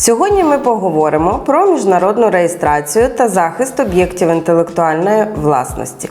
Сьогодні ми поговоримо про міжнародну реєстрацію та захист об'єктів інтелектуальної власності.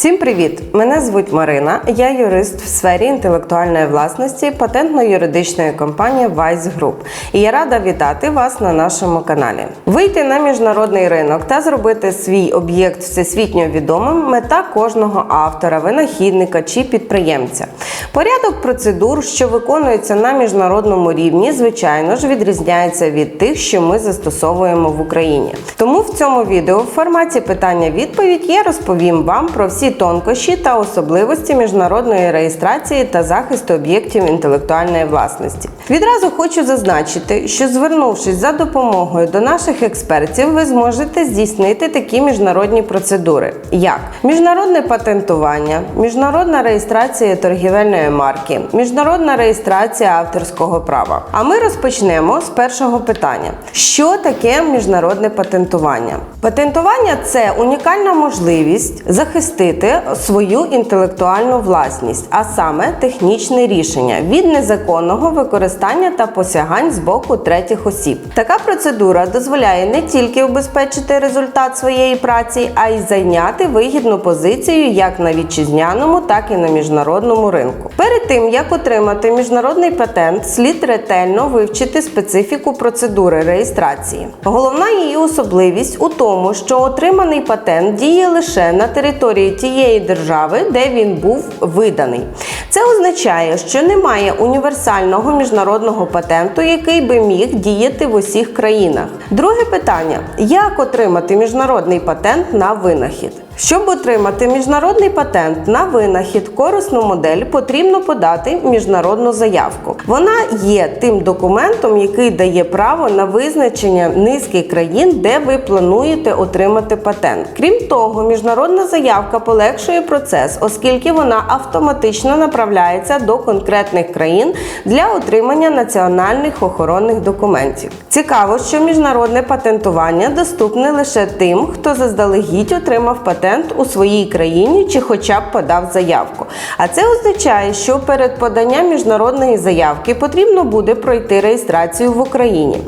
Всім привіт! Мене звуть Марина. Я юрист в сфері інтелектуальної власності патентно-юридичної компанії Vice Group. І я рада вітати вас на нашому каналі. Вийти на міжнародний ринок та зробити свій об'єкт всесвітньо відомим мета кожного автора, винахідника чи підприємця. Порядок процедур, що виконуються на міжнародному рівні, звичайно ж відрізняється від тих, що ми застосовуємо в Україні. Тому в цьому відео в форматі питання-відповідь я розповім вам про всі тонкощі та особливості міжнародної реєстрації та захисту об'єктів інтелектуальної власності. Відразу хочу зазначити, що звернувшись за допомогою до наших експертів, ви зможете здійснити такі міжнародні процедури, як міжнародне патентування, міжнародна реєстрація торгівельної марки, міжнародна реєстрація авторського права. А ми розпочнемо з першого питання: що таке міжнародне патентування? Патентування це унікальна можливість захистити свою інтелектуальну власність, а саме технічне рішення від незаконного використання та посягань з боку третіх осіб. Така процедура дозволяє не тільки убезпечити результат своєї праці, а й зайняти вигідну позицію як на вітчизняному, так і на міжнародному ринку. Перед тим як отримати міжнародний патент, слід ретельно вивчити специфіку процедури реєстрації. Головна її особливість у тому, що отриманий патент діє лише на території тієї держави, де він був виданий. Це означає, що немає універсального міжнародного патенту, який би міг діяти в усіх країнах. Друге питання: як отримати міжнародний патент на винахід? Щоб отримати міжнародний патент на винахід корисну модель, потрібно подати міжнародну заявку. Вона є тим документом, який дає право на визначення низки країн, де ви плануєте отримати патент. Крім того, міжнародна заявка полегшує процес, оскільки вона автоматично направляється до конкретних країн для отримання національних охоронних документів. Цікаво, що міжнародне патентування доступне лише тим, хто заздалегідь отримав патент у своїй країні чи хоча б подав заявку. А це означає, що перед поданням міжнародної заявки потрібно буде пройти реєстрацію в Україні.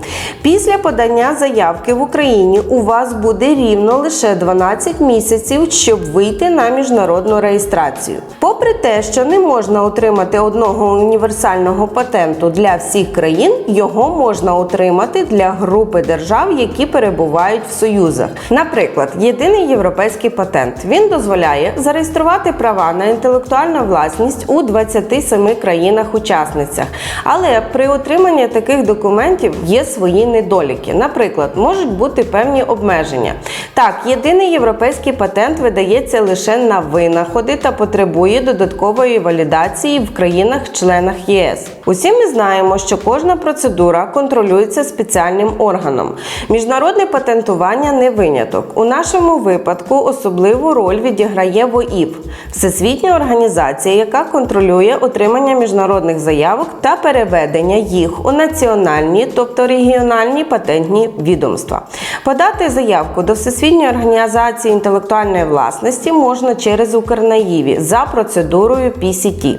Після подання заявки в Україні у вас буде рівно лише 12 місяців, щоб вийти на міжнародну реєстрацію. Попри те, що не можна отримати одного універсального патенту для всіх країн, його можна отримати для групи держав, які перебувають в союзах. Наприклад, єдиний європейський патент. Він дозволяє зареєструвати права на інтелектуальну власність у 27 країнах-учасницях. Але при отриманні таких документів є свої недоліки. Наприклад, можуть бути певні обмеження. Так, єдиний європейський патент видається лише на винаходи та потребує додаткової валідації в країнах-членах ЄС. Усі ми знаємо, що кожна процедура контролюється спеціальним органом. Міжнародне патентування не виняток. У нашому випадку особливу роль відіграє ВОІП всесвітня організація, яка контролює отримання міжнародних заявок та переведення їх у національні, тобто регіональні патентні відомства. Подати заявку до Всесвітньої організації інтелектуальної власності можна через Укрнаїві за процедурою PCT.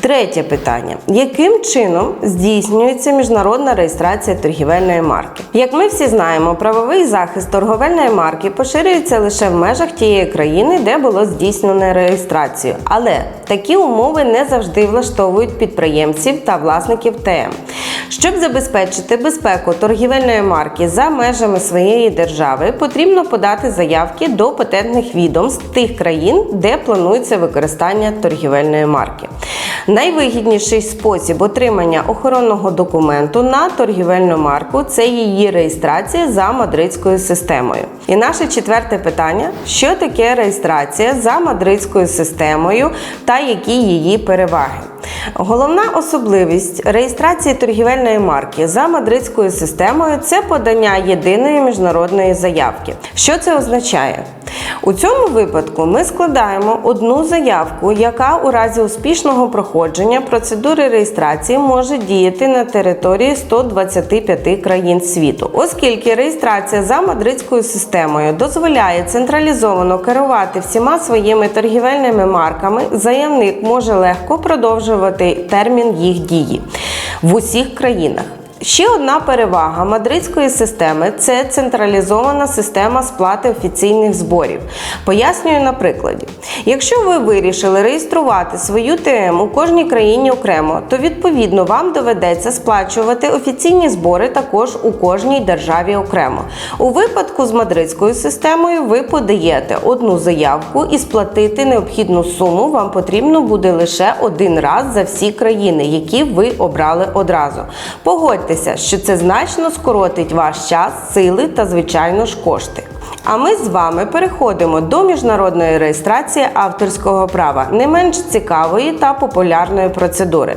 Третє питання: яким чином здійснюється міжнародна реєстрація торгівельної марки? Як ми всі знаємо, правовий захист торговельної марки поширюється лише в межах тієї країни, де було здійснено реєстрацію. Але такі умови не завжди влаштовують підприємців та власників ТМ. Щоб забезпечити безпеку торгівельної марки за межами своєї держави, потрібно подати заявки до патентних відомств тих країн, де планується використання торгівельної марки. Найвигідніший спосіб отримання охоронного документу на торгівельну марку це її реєстрація за мадридською системою. І наше четверте питання: що таке реєстрація за мадридською системою та які її переваги? Головна особливість реєстрації торгівельної марки за мадридською системою це подання єдиної міжнародної заявки. Що це означає? У цьому випадку ми складаємо одну заявку, яка у разі успішного проходження процедури реєстрації може діяти на території 125 країн світу, оскільки реєстрація за мадридською системою дозволяє централізовано законно керувати всіма своїми торгівельними марками, заявник може легко продовжувати термін їх дії в усіх країнах. Ще одна перевага мадридської системи це централізована система сплати офіційних зборів. Пояснюю на прикладі. Якщо ви вирішили реєструвати свою ТМ у кожній країні окремо, то відповідно вам доведеться сплачувати офіційні збори також у кожній державі окремо. У випадку з мадридською системою ви подаєте одну заявку і сплатити необхідну суму вам потрібно буде лише один раз за всі країни, які ви обрали одразу. Погодьтеся, що це значно скоротить ваш час, сили та, звичайно ж, кошти. А ми з вами переходимо до міжнародної реєстрації авторського права, не менш цікавої та популярної процедури.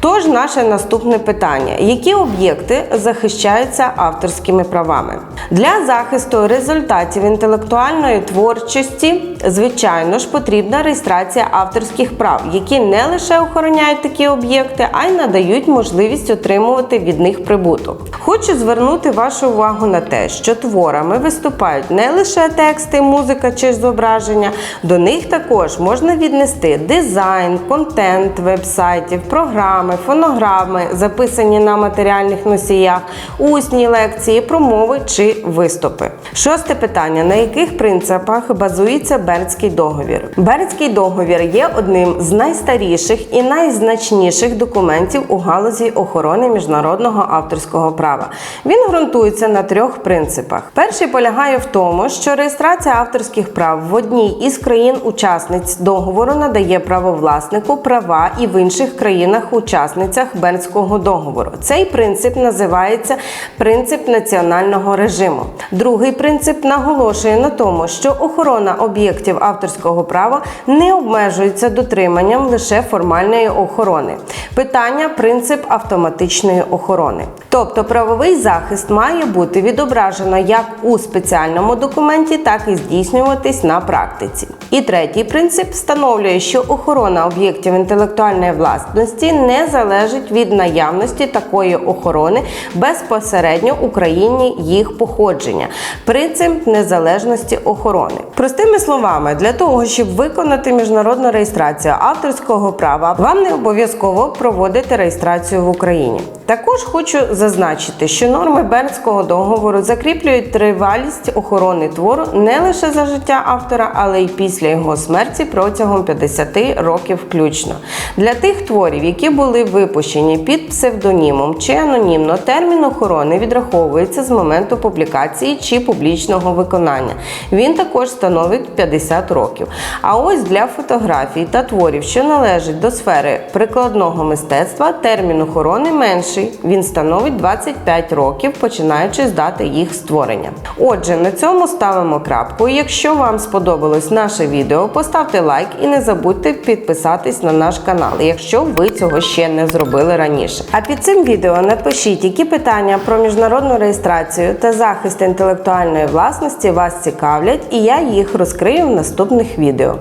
Тож, наше наступне питання: які об'єкти захищаються авторськими правами? Для захисту результатів інтелектуальної творчості, звичайно ж, потрібна реєстрація авторських прав, які не лише охороняють такі об'єкти, а й надають можливість отримувати від них прибуток. Хочу звернути вашу увагу на те, що творами виступають не лише тексти, музика чи зображення, до них також можна віднести дизайн, контент вебсайтів, програми, фонограми, записані на матеріальних носіях, усні лекції, промови чи виступи. Шосте питання: на яких принципах базується Бернський договір? Бернський договір є одним з найстаріших і найзначніших документів у галузі охорони міжнародного авторського права. Він ґрунтується на трьох принципах. Перший полягає в тому, що реєстрація авторських прав в одній із країн-учасниць договору надає правовласнику права і в інших країнах-учасницях Бернського договору. Цей принцип називається принцип національного режиму. Другий принцип наголошує на тому, що охорона об'єктів авторського права не обмежується дотриманням лише формальної охорони. Питання принцип автоматичної охорони. Тобто правовий захист має бути відображено як у спеціальному документі, так і здійснюватись на практиці. І третій принцип встановлює, що охорона об'єктів інтелектуальної власності не залежить від наявності такої охорони безпосередньо у країні їх походження. Принцип незалежності охорони. Простими словами, для того, щоб виконати міжнародну реєстрацію авторського права, вам не обов'язково проводити реєстрацію в Україні. Також хочу зазначити, що норми Бернського договору закріплюють тривалість охорони твору не лише за життя автора, але й після його смерті протягом 50 років включно. Для тих творів, які були випущені під псевдонімом чи анонімно, термін охорони відраховується з моменту публікації чи публічного виконання. Він також становить 50 років. А ось для фотографій та творів, що належать до сфери прикладного мистецтва, термін охорони менший. Він становить 25 років, починаючи з дати їх створення. Отже, на цьому ставимо крапку. Якщо вам сподобалось наше відео, поставте лайк і не забудьте підписатись на наш канал, якщо ви цього ще не зробили раніше. А під цим відео напишіть, які питання про міжнародну реєстрацію та захист інтелектуальної власності вас цікавлять, і я їх розкрию в наступних відео.